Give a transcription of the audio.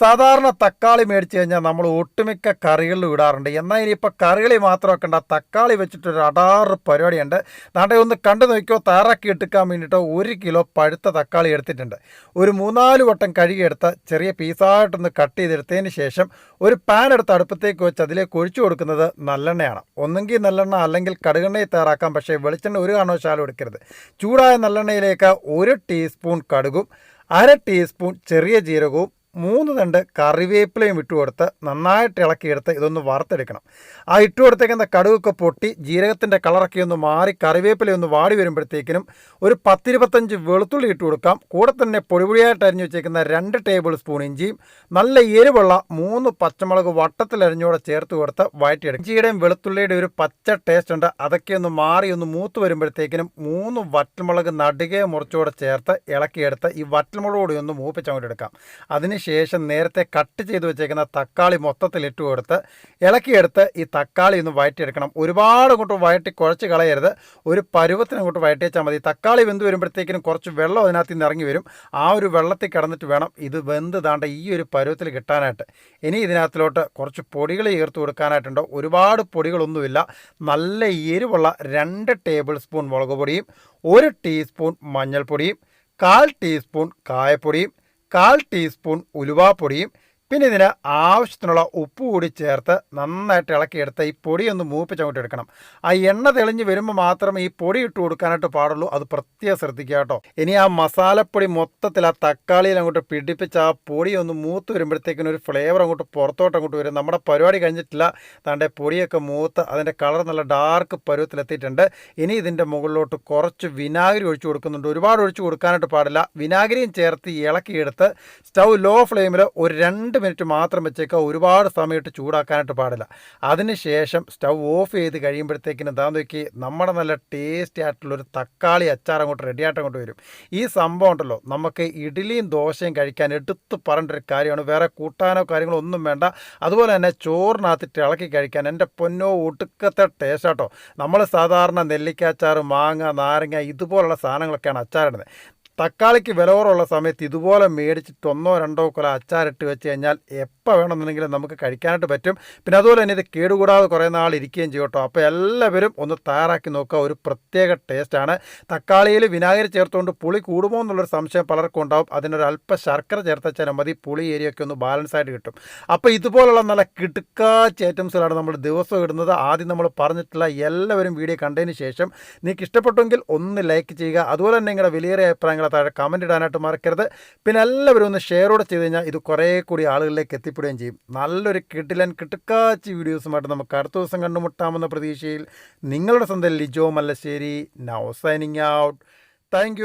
സാധാരണ തക്കാളി മേടിച്ച് കഴിഞ്ഞാൽ നമ്മൾ ഒട്ടുമിക്ക കറികളിലും ഇടാറുണ്ട്. എന്നാൽ ഇനിയിപ്പോൾ കറികളി മാത്രം ഉണ്ട്. തക്കാളി വെച്ചിട്ടൊരു അടാറ് പരിപാടിയുണ്ട്. നാട്ടെ ഒന്ന് കണ്ടു നോക്കിയോ? തയ്യാറാക്കി എടുക്കാൻ വേണ്ടിയിട്ട് ഒരു കിലോ പഴുത്ത തക്കാളി എടുത്തിട്ടുണ്ട്. ഒരു മൂന്നാൽ വട്ടം കഴുകിയെടുത്ത് ചെറിയ പീസായിട്ടൊന്ന് കട്ട് ചെയ്തെടുത്തതിന് ശേഷം ഒരു പാൻ എടുത്ത് അടുപ്പത്തേക്ക് വെച്ച് അതിലേക്ക് ഒഴിച്ചു കൊടുക്കുന്നത് നല്ലെണ്ണയാണ്. ഒന്നെങ്കിൽ നല്ലെണ്ണ അല്ലെങ്കിൽ കടുകെണ്ണയിൽ തയ്യാറാക്കാം. പക്ഷേ വെളിച്ചെണ്ണ ഒരു കാരണവശാലും എടുക്കരുത്. ചൂടായ നല്ലെണ്ണയിലേക്ക് ഒരു ടീസ്പൂൺ കടുകും അര ടീസ്പൂൺ ചെറിയ ജീരകവും മൂന്ന് തണ്ട് കറിവേപ്പിലയും ഇട്ട് കൊടുത്ത് നന്നായിട്ട് ഇളക്കിയെടുത്ത് ഇതൊന്ന് വറുത്തെടുക്കണം. ആ ഇട്ട് കൊടുത്തേക്കുന്ന കടുകൊക്കെ പൊട്ടി ജീരകത്തിന്റെ കളറൊക്കെ ഒന്ന് മാറി കറിവേപ്പില ഒന്ന് വാടി വരുമ്പോഴത്തേക്കിനും ഒരു പത്തിരുപത്തഞ്ച് വെളുത്തുള്ളി ഇട്ട് കൊടുക്കാം. കൂടെ തന്നെ പൊടിപൊടിയായിട്ട് അരിഞ്ഞു വെച്ചേക്കുന്ന രണ്ട് ടേബിൾ സ്പൂൺ ഇഞ്ചിയും നല്ല എരിവുള്ള മൂന്ന് പച്ചമുളക് വട്ടത്തിൽ അരിഞ്ഞോടെ ചേർത്ത് കൊടുത്ത് വഴറ്റിയെടുക്കും. ഇഞ്ചിയുടെയും വെളുത്തുള്ളിയുടെ ഒരു പച്ച ടേസ്റ്റ് ഉണ്ട്. അതൊക്കെ ഒന്ന് മാറി ഒന്ന് മൂത്ത് വരുമ്പോഴത്തേക്കിനും മൂന്ന് വറ്റൽമുളക് നടുകെ മുറിച്ചുകൂടെ ചേർത്ത് ഇളക്കിയെടുത്ത് ഈ വറ്റൽമുളക് കൂടി ഒന്ന് മൂപ്പിച്ചങ്ങോട്ട് എടുക്കാം. അതിനുശേഷം നേരത്തെ കട്ട് ചെയ്ത് വെച്ചേക്കുന്ന തക്കാളി മൊത്തത്തിൽ ഇട്ട് കൊടുത്ത് ഇളക്കിയെടുത്ത് ഈ തക്കാളി ഒന്ന് വഴറ്റിയെടുക്കണം ഒരുപാട് അങ്ങോട്ട് വയറ്റി കുഴച്ച് കളയരുത്. ഒരു പരുവത്തിന് അങ്ങോട്ട് വഴറ്റി വെച്ചാൽ മതി. തക്കാളി വെന്ത് വരുമ്പോഴത്തേക്കിനും കുറച്ച് വെള്ളം അതിനകത്ത് നിന്ന് ഇറങ്ങി വരും. ആ ഒരു വെള്ളത്തിൽ കിടന്നിട്ട് വേണം ഇത് വെന്ത് താണ്ട ഈ ഒരു പരുവത്തിൽ കിട്ടാനായിട്ട്. ഇനി ഇതിനകത്തിലോട്ട് കുറച്ച് പൊടികൾ ചേർത്ത് കൊടുക്കാനായിട്ടുണ്ടോ. ഒരുപാട് പൊടികളൊന്നുമില്ല. നല്ല എരിവുള്ള രണ്ട് ടേബിൾ സ്പൂൺ മുളക് പൊടിയും ഒരു ടീസ്പൂൺ മഞ്ഞൾപ്പൊടിയും കാൽ ടീസ്പൂൺ കായപ്പൊടിയും കാൽ ടീസ്പൂൺ ഉലുവാപ്പൊടിയും പിന്നെ ഇതിന് ആവശ്യത്തിനുള്ള ഉപ്പ് കൂടി ചേർത്ത് നന്നായിട്ട് ഇളക്കിയെടുത്ത് ഈ പൊടി ഒന്ന് മൂപ്പിച്ചങ്ങോട്ട് എടുക്കണം. ആ എണ്ണ തെളിഞ്ഞ് വരുമ്പോൾ മാത്രം ഈ പൊടി ഇട്ട് കൊടുക്കാനായിട്ട് പാടുള്ളൂ. അത് പ്രത്യേകം ശ്രദ്ധിക്കുക കേട്ടോ. ഇനി ആ മസാലപ്പൊടി മൊത്തത്തിൽ ആ തക്കാളിയിൽ അങ്ങോട്ട് പിടിപ്പിച്ച് ആ പൊടി ഒന്ന് മൂത്ത് വരുമ്പോഴത്തേക്കിനും ഒരു ഫ്ലേവർ അങ്ങോട്ട് പുറത്തോട്ട് അങ്ങോട്ട് വരും. നമ്മുടെ പരിപാടി കഴിഞ്ഞിട്ടില്ല. താണ്ടെ പൊടിയൊക്കെ മൂത്ത് അതിന്റെ കളർ നല്ല ഡാർക്ക് പരുവത്തിലെത്തിയിട്ടുണ്ട്. ഇനി ഇതിന്റെ മുകളിലോട്ട് കുറച്ച് വിനാഗിരി ഒഴിച്ചു കൊടുക്കുന്നുണ്ട്. ഒരുപാട് ഒഴിച്ചു കൊടുക്കാനായിട്ട് പാടില്ല. വിനാഗിരിയും ചേർത്ത് ഇളക്കിയെടുത്ത് സ്റ്റൗ ലോ ഫ്ലെയിമിൽ ഒരു രണ്ട് മിനിറ്റ് മാത്രം വെച്ചേക്കുക ഒരുപാട് സമയത്ത് ചൂടാക്കാനായിട്ട് പാടില്ല. അതിനുശേഷം സ്റ്റൗ ഓഫ് ചെയ്ത് കഴിയുമ്പോഴത്തേക്കിനും താൻ നോക്കി നമ്മുടെ നല്ല ടേസ്റ്റി ആയിട്ടുള്ളൊരു തക്കാളി അച്ചാർ അങ്ങോട്ട് റെഡി ആയിട്ട് അങ്ങോട്ട് വരും. ഈ സംഭവം ഉണ്ടല്ലോ നമുക്ക് ഇഡ്ഡലിയും ദോശയും കഴിക്കാൻ എടുത്ത് പറഞ്ഞൊരു കാര്യമാണ്. വേറെ കൂട്ടാനോ കാര്യങ്ങളോ ഒന്നും വേണ്ട. അതുപോലെ തന്നെ ചോറിനകത്തിട്ട് ഇളക്കി കഴിക്കാൻ എന്റെ പൊന്നോ ഒടുക്കത്തെ ടേസ്റ്റ് ആട്ടോ നമ്മൾ സാധാരണ നെല്ലിക്ക അച്ചാർ മാങ്ങ നാരങ്ങ ഇതുപോലുള്ള സാധനങ്ങളൊക്കെയാണ് അച്ചാറിടുന്നത്. തക്കാളിക്ക് വില കുറവുള്ള സമയത്ത് ഇതുപോലെ മേടിച്ചിട്ട് ഒന്നോ രണ്ടോ കൊല അച്ചാറിട്ട് വെച്ച് കഴിഞ്ഞാൽ എപ്പോൾ വേണമെന്നുണ്ടെങ്കിലും നമുക്ക് കഴിക്കാനായിട്ട് പറ്റും. പിന്നെ അതുപോലെ തന്നെ ഇത് കേടുകൂടാതെ കുറേ നാൾ ഇരിക്കുകയും ചെയ്യും കേട്ടോ. അപ്പോൾ എല്ലാവരും ഒന്ന് തയ്യാറാക്കി നോക്കുക. ഒരു പ്രത്യേക ടേസ്റ്റാണ് തക്കാളിയിൽ വിനാഗിരി ചേർത്തുകൊണ്ട് പുളി കൂടുമോ എന്നുള്ളൊരു സംശയം പലർക്കും ഉണ്ടാവും. അതിനൊരു അല്പ ശർക്കര ചേർത്ത് മതി. പുളി ഏരിയൊക്കെ ഒന്ന് ബാലൻസ് ആയിട്ട് കിട്ടും. അപ്പോൾ ഇതുപോലുള്ള നല്ല കിടുക്കാച്ച ഐറ്റംസിലാണ് നമ്മൾ ദിവസം ഇടുന്നത്. ആദ്യം നമ്മൾ പറഞ്ഞിട്ടുള്ള എല്ലാവരും വീഡിയോ കണ്ടതിന് ശേഷം നിങ്ങൾക്ക് ഇഷ്ടപ്പെട്ടെങ്കിൽ ഒന്ന് ലൈക്ക് ചെയ്യുക. അതുപോലെ തന്നെ നിങ്ങളുടെ വിലയേറിയ അഭിപ്രായങ്ങൾ താഴെ കമന്റ് ഇടാനായിട്ട് മറക്കരുത്. പിന്നെ എല്ലാവരും ഒന്ന് ഷെയർ കൂടെ ചെയ്ത് കഴിഞ്ഞാൽ ഇത് കുറേ കൂടി ആളുകളിലേക്ക് എത്തിപ്പെടുകയും ചെയ്യും. നല്ലൊരു കിട്ടിലൻ കിട്ടുക്കാച്ചി വീഡിയോസുമായിട്ട് നമുക്ക് അടുത്ത ദിവസം കണ്ടുമുട്ടാമെന്ന പ്രതീക്ഷയിൽ നിങ്ങളുടെ സ്വന്തം Lijo Mallassery. Now signing out thank